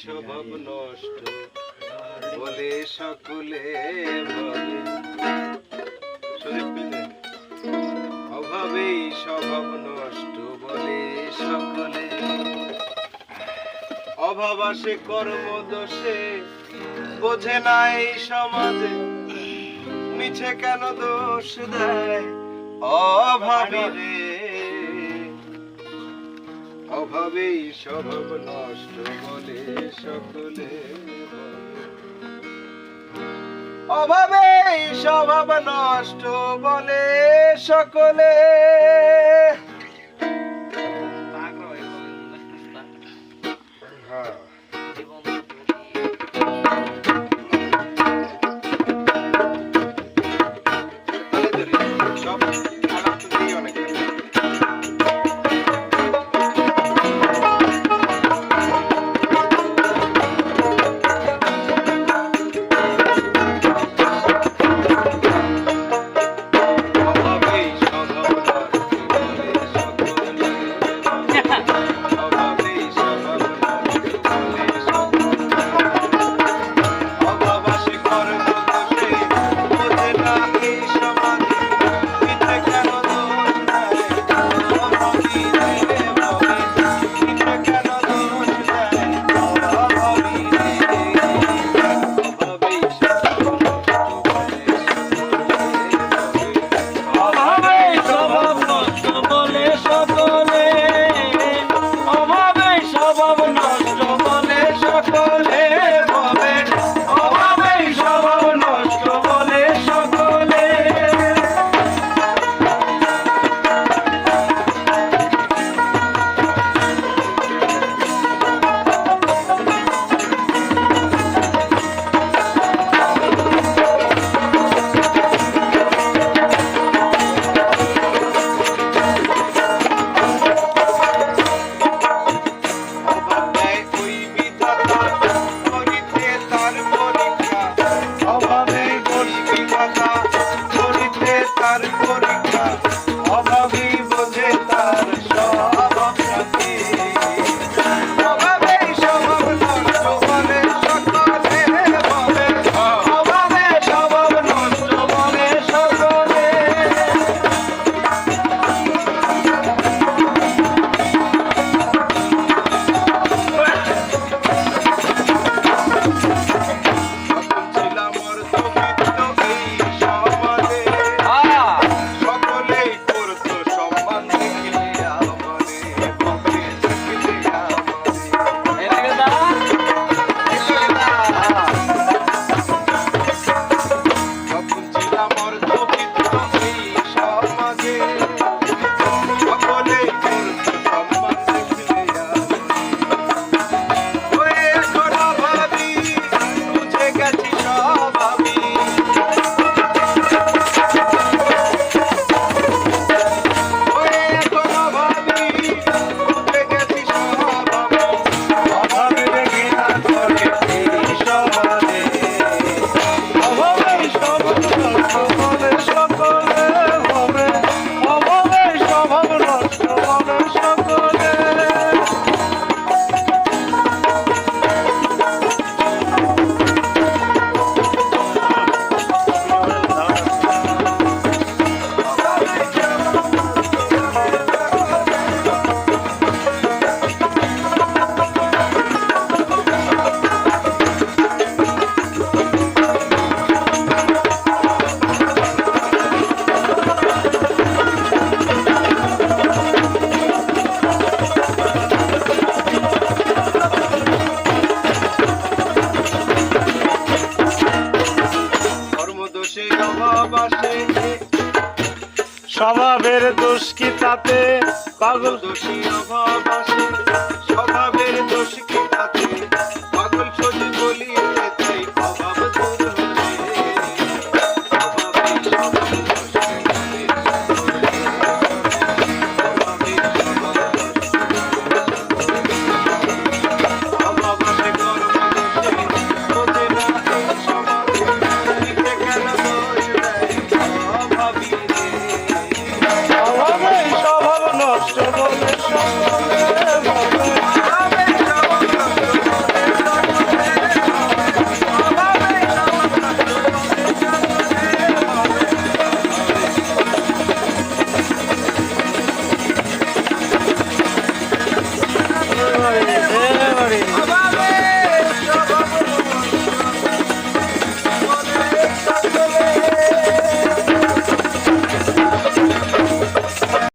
স্বভাব নষ্ট বলে সকলে অভাবেই স্বভাব নষ্ট সকলে সকলে। অভাবাসে, কর্মদোষে, বোঝে নাই সমাজে। মিছে কেন দোষ দেয় অভাবী রে? অভাবেই স্বভাব নষ্ট বলে সকলে অভাবেই স্বভাব নষ্ট বলে সকলে। আর পরীক্ষা। ভাবাবাসে স্বভাবের দোষ কি তাতে? পাগল দোষী অভাব আসে